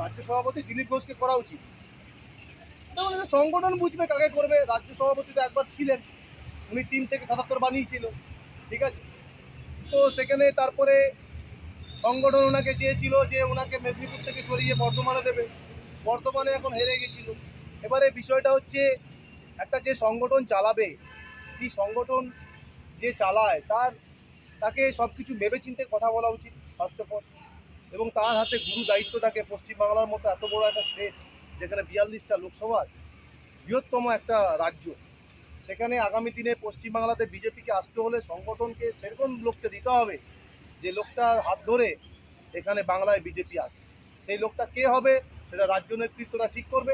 রাজ্য সভাপতি দিলীপ ঘোষকে করা উচিত। সংগঠন বুঝবে কাকে করবে। রাজ্য সভাপতি তো একবার ছিলেন। উনি তিন থেকে সাতাত্তর বানিয়েছিল। ঠিক আছে? তো সেখানে তারপরে সংগঠন ওনাকে চেয়েছিল যে ওনাকে মেদিনীপুর থেকে সরিয়ে বর্ধমানে দেবে। বর্ধমানে এখন হেরে গেছিল। এবারে বিষয়টা হচ্ছে, একটা যে সংগঠন চালাবে, কি সংগঠন যে চালায়, তার, তাকে সব কিছু ভেবেচিন্তে কথা বলা উচিত ফার্স্ট অফ অল এবং তার হাতে গুরু দায়িত্ব থাকে পশ্চিমবাংলার মতো এত বড় একটা স্টেট যেখানে বিয়াল্লিশটা লোকসভা আছে, বৃহত্তম একটা রাজ্য সেখানে আগামী দিনে পশ্চিমবাংলাতে বিজেপিকে আসতে হলে সংগঠনকে সেরকম লোককে দিতে হবে যে লোকটার হাত ধরে এখানে বাংলায় বিজেপি আসে। সেই লোকটা কে হবে সেটা রাজ্য নেতৃত্বরা ঠিক করবে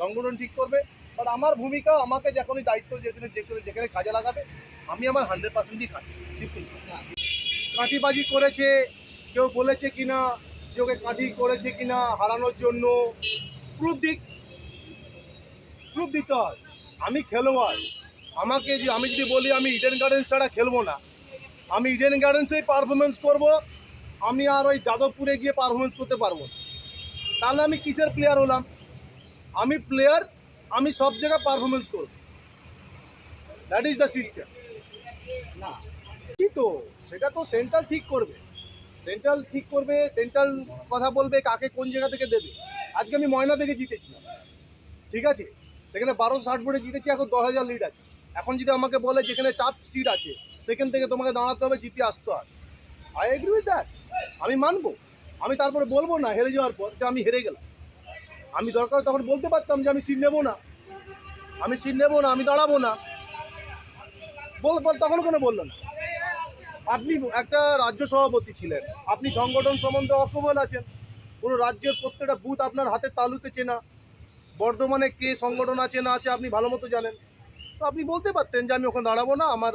সংগঠন ঠিক করবে বাট আমার ভূমিকা আমাকে যখনই দায়িত্ব যেখানে যেখানে যেখানে কাজে লাগাবে আমি আমার হান্ড্রেড পার্সেন্টই কাটি কাঠিবাজি করেছে কেউ বলেছে কিনা, যে ওকে কাঠি করেছে কিনা হারানোর জন্য প্রুফ দিক প্রুফ দিতে হয়। আমি খেলোয়াড় আমাকে যে আমি যদি বলি আমি ইডেন গার্ডেন্স ছাড়া খেলব না, আমি ইডেন গার্ডেন্সেই পারফরমেন্স করব, আমি আর ওই যাদবপুরে গিয়ে পারফরমেন্স করতে পারব তাহলে আমি কিসের প্লেয়ার হলাম? আমি প্লেয়ার আমি সব জায়গায় পারফরমেন্স করব। দ্যাট ইজ দ্য সিস্টেম না। কি তো? সেটা তো সেন্ট্রাল ঠিক করবে। সেন্ট্রাল ঠিক করবে, সেন্ট্রাল কথা বলবে কাকে কোন জায়গা থেকে দেবে। আজকে আমি ময়না থেকে জিতেছিলাম। ঠিক আছে? সেখানে বারোশো ষাট ভোটে জিতেছি, এখন দশ হাজার লিড আছে। এখন যদি আমাকে বলে যেখানে টাফ সিট আছে, সেখান থেকে তোমাকে দাঁড়াতে হবে, জিতে আসতে হয় আই এগ্রি উইথ দ্যাট আমি মানবো। আমি তারপরে বলব না, হেরে যাওয়ার পর যে আমি হেরে গেলাম। আমি দরকার তখন বলতে পারতাম যে আমি সিট নেব না। আমি সিট নেব না, আমি দাঁড়াবো না। বল বল তখন কেন বলল না। আপনি একটা রাজ্য সভাপতি ছিলেন। আপনি সংগঠন সম্বন্ধে অকবল আছেন। পুরো রাজ্যের প্রত্যেকটা বুথ আপনার হাতে তালুতে চেনা। বর্ধমানে কে সংগঠন আছে না আছে আপনি ভালো মতো জানেন। তো আপনি বলতে পারতেন যে আমি ওখানে দাঁড়াবো না আমার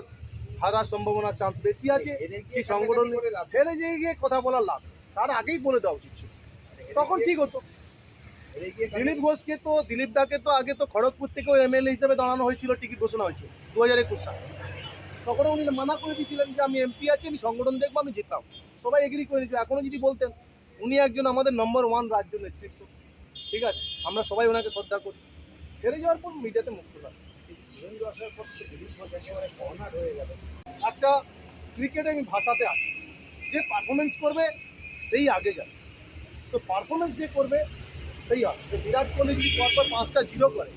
হারার সম্ভাবনার চান্স বেশি আছে। কি সংগঠন হেরে যেয়ে গিয়ে কথা বলার লাভ তার আগেই বলে দেওয়া উচিত ছিল। তখন ঠিক হতো। দিলীপ ঘোষকে তো দিলীপ দাকে তো আগে তো খড়গপুর থেকেও এমএলএ হিসেবে দাঁড়ানো হয়েছিল টিকিট ঘোষণা হয়েছিল দু হাজার একুশ সালে। তখন উনি মানা করে দিয়েছিলেন যে আমি এমপি আছি, আমি সংগঠন দেখব, আমি যেতাম। সবাই এগ্রি করে নিয়েছিল এখনও যদি বলতেন, উনি একজন আমাদের নম্বর ওয়ান রাজ্য নেতৃত্ব। ঠিক আছে? আমরা সবাই ওনাকে শ্রদ্ধা করি। হেরে যাওয়ার পর মিডিয়াতে মুক্ত হয় একটা ক্রিকেটে আমি ভাষাতে আছে। যে পারফরমেন্স করবে, সেই আগে যাবে। তো পারফরমেন্স যে করবে, সেই হবে। যে বিরাট কোহলি যদি পরপর পাঁচটা জিরো করে,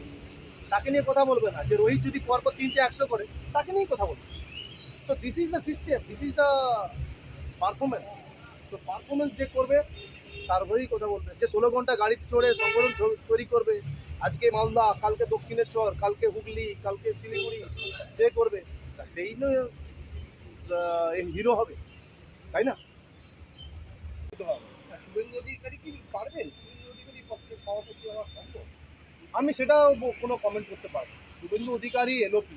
তাকে নিয়ে কথা বলবে না। যে রোহিত যদি পরপর তিনটে একশো করে, তাকে নিয়েই কথা বলবে। তো this is the system this is the performance তো পারফরমেন্স যে করবে তার হয়েই কথা বলবে। যে ষোলো ঘণ্টা গাড়িতে চড়ে সংগঠন তৈরি করবে আজকে মালদা কালকে দক্ষিণেশ্বর কালকে হুগলি কালকে শিলিগুড়ি সে করবে তা সেই নয় হিরো হবে। তাই না? শুভেন্দু অধিকারী কি পারবেন? শুভেন্দু অধিকারী পক্ষে সভাপতি হওয়া সম্ভব? আমি সেটাও কোনো কমেন্ট করতে পারব। শুভেন্দু অধিকারী এলো কি?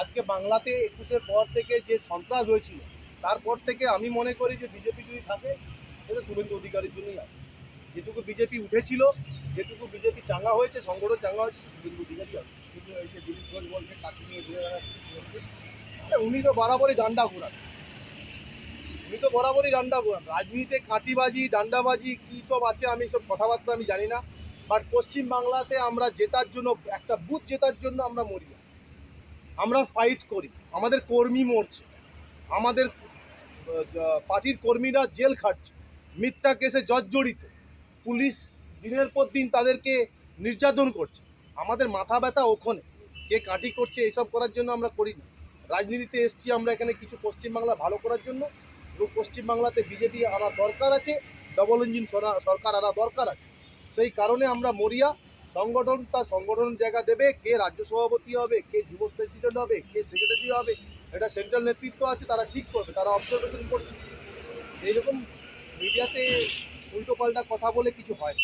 আজকে বাংলাতে একুশের পর থেকে যে সন্ত্রাস হয়েছিল, তারপর থেকে আমি মনে করি যে বিজেপি যদি থাকে, সেটা শুভেন্দু অধিকারীর জন্যই আছে যেটুকু বিজেপি উঠেছিল যেটুকু বিজেপি চাঙ্গা হয়েছে, সংগঠন চাঙ্গা হয়েছে শুভেন্দু অধিকারী আছে দিলীপ বলছে কাকে নিয়ে ঘুরে বেড়াচ্ছে উনি তো বরাবরই ডান্ডা ঘোরান। উনি তো বরাবরই ডান্ডা ঘোরান। রাজনীতিতে কাঁটিবাজি ডান্ডাবাজি, কী সব আছে, আমি সব কথাবার্তা আমি জানি না। বাট পশ্চিম বাংলাতে আমরা জেতার জন্য, একটা বুথ জেতার জন্য আমরা মরি। আমরা ফাইট করি। আমাদের কর্মী মরছে। আমাদের পার্টির কর্মীরা জেল খাটছে মিথ্যা কেসে জর্জরিত। পুলিশ দিনের পর দিন তাদেরকে নির্যাতন করছে। আমাদের মাথা ব্যথা ওখানে। কে কাটি করছে এইসব করার জন্য আমরা করি না। রাজনীতিতে এসছি আমরা এখানে কিছু পশ্চিমবাংলা ভালো করার জন্য। এবং পশ্চিমবাংলাতে বিজেপি আনা দরকার আছে। ডবল ইঞ্জিন সরা- সরকার আনা দরকার আছে। সেই কারণে আমরা মরিয়া সংগঠন তার সংগঠন জায়গা দেবে কে রাজ্য সভাপতি হবে কে যুব প্রেসিডেন্ট হবে কে সেক্রেটারি হবে এটা সেন্ট্রাল নেতৃত্ব আছে তারা ঠিক করবে তারা অবজারভেশন করছে এইরকম মিডিয়াতে উল্টো পাল্টা কথা বলে কিছু হয়।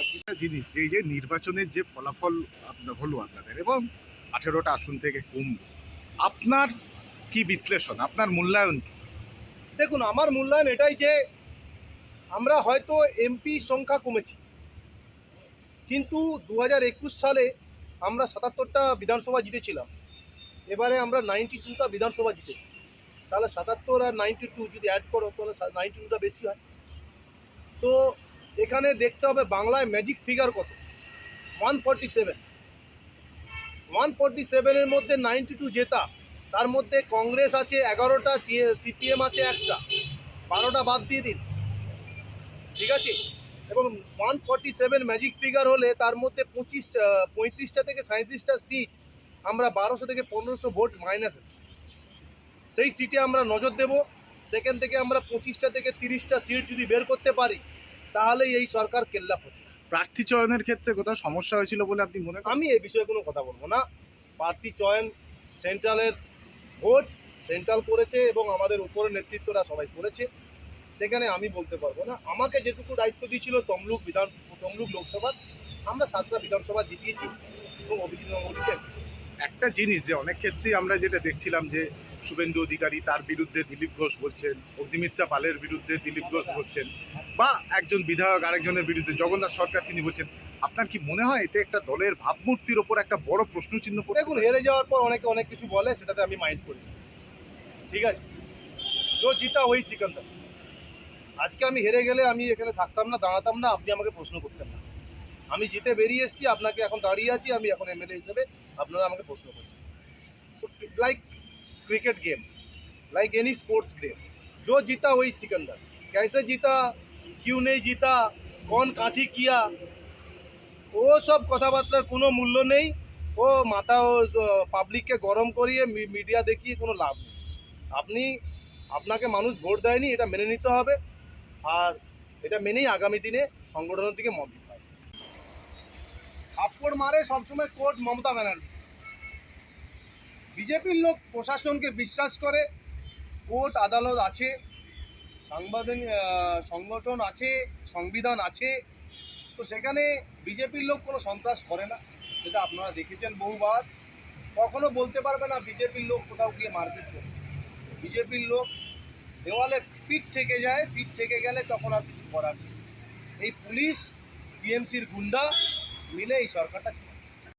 একটা জিনিস যে এই যে নির্বাচনের যে ফলাফল আপনার হলো আপনাদের এবং আঠেরোটা আসন থেকে কমল আপনার কি বিশ্লেষণ আপনার মূল্যায়ন দেখুন আমার মূল্যায়ন এটাই যে আমরা হয়তো এমপি সংখ্যা কমেছি কিন্তু দু হাজার একুশ সালে আমরা সাতাত্তরটা বিধানসভা জিতেছিলাম। এবারে আমরা নাইনটি টুটা বিধানসভা জিতেছি। তাহলে সাতাত্তর আর নাইনটি টু যদি অ্যাড করো, তাহলে নাইনটি টুটা বেশি হয়। তো এখানে দেখতে হবে বাংলায় ম্যাজিক ফিগার কত? One forty seven one forty সেভেনের মধ্যে নাইনটি টু জেতা, তার মধ্যে কংগ্রেস আছে এগারোটা সিপিএম আছে একটা। বারোটা বাদ দিয়ে দিন। ঠিক আছে? এবং one forty seven magic figure হলে তার মধ্যে পঁচিশটা পঁয়ত্রিশটা থেকে সাঁত্রিশটা সিট আমরা বারোশো থেকে পনেরোশো ভোট মাইনাস সেই সিটে আমরা নজর দেব। সেখান থেকে আমরা পঁচিশটা থেকে তিরিশটা সিট যদি বের করতে পারি তাহলে এই সরকার কেল্লা হতে প্রার্থী চয়নের ক্ষেত্রে কোথাও সমস্যা হয়েছিল বলে আপনি মনে করেন? আমি এই বিষয়ে কোনো কথা বলব না। প্রার্থী চয়ন সেন্ট্রালের ভোট সেন্ট্রাল করেছে এবং আমাদের উপরের নেতৃত্বরা সবাই করেছে। সেখানে আমি বলতে পারব না। আমাকে যেটুকু দায়িত্ব দিয়েছিল তমলুক বিধান তমলুক লোকসভা আমরা সাতটা বিধানসভা জিতিয়েছি এবং অভিজিৎ গাঙ্গুলিকে একটা জিনিস যে অনেক ক্ষেত্রেই আমরা যেটা দেখছিলাম যে শুভেন্দু অধিকারী তার বিরুদ্ধে দিলীপ ঘোষ বলছেন অগ্নিমিত্রা পালের বিরুদ্ধে দিলীপ ঘোষ বলছেন বা একজন বিধায়ক আরেকজনের বিরুদ্ধে জগন্নাথ সরকার তিনি বলছেন আপনার কি মনে হয় এতে একটা দলের ভাবমূর্তির ওপর একটা বড় প্রশ্নচিহ্ন পড়ে দেখুন হেরে যাওয়ার পর অনেকে অনেক কিছু বলে সেটাতে আমি মাইন্ড করি। ঠিক আছে? जो জিতা ওই সিকান্দার। আজকে আমি হেরে গেলে আমি এখানে থাকতাম না দাঁড়াতাম না আপনি আমাকে প্রশ্ন করতেন না আমি জিতে বেরিয়ে এসেছি আপনাকে এখন দাঁড়িয়ে আছি আমি এখন এমএলএ হিসেবে আপনারা আমাকে প্রশ্ন করছেন so like cricket game like any sports game जो जीता वही सिकंदर कैसे जीता क्यों नहीं जीता कौन काठी किया ও সব কথাবার্তার কোনো মূল্য নেই ও মাথা ও পাবলিককে গরম করিয়ে মি- মিডিয়া দেখিয়ে কোনো লাভ নেই আপনি আপনাকে মানুষ ভোট দেয়নি এটা মেনে নিতে হবে আর এটা মেনেই আগামী দিনে সংগঠনের দিকে মত দিতে থাপ্পড় মারে সবসময় কোর্ট মমতা ব্যানার্জি। বিজেপির লোক প্রশাসনকে বিশ্বাস করে, কোর্ট আদালত আছে, সাংবাদিক সংগঠন আছে, সংবিধান আছে, তো সেখানে বিজেপির লোক কোনো সন্ত্রাস করে না যেটা আপনারা দেখেছেন বহুবার। কখনো বলতে পারবে না বিজেপির লোক কোথাও গিয়ে মারপিট করে বিজেপির লোক দেওয়ালে পিঠ থেকে যায়, পিঠ থেকে গেলে তখন আর কিছু করার এই পুলিশ টিএমসির গুন্ডা মিলে এই সরকারটা।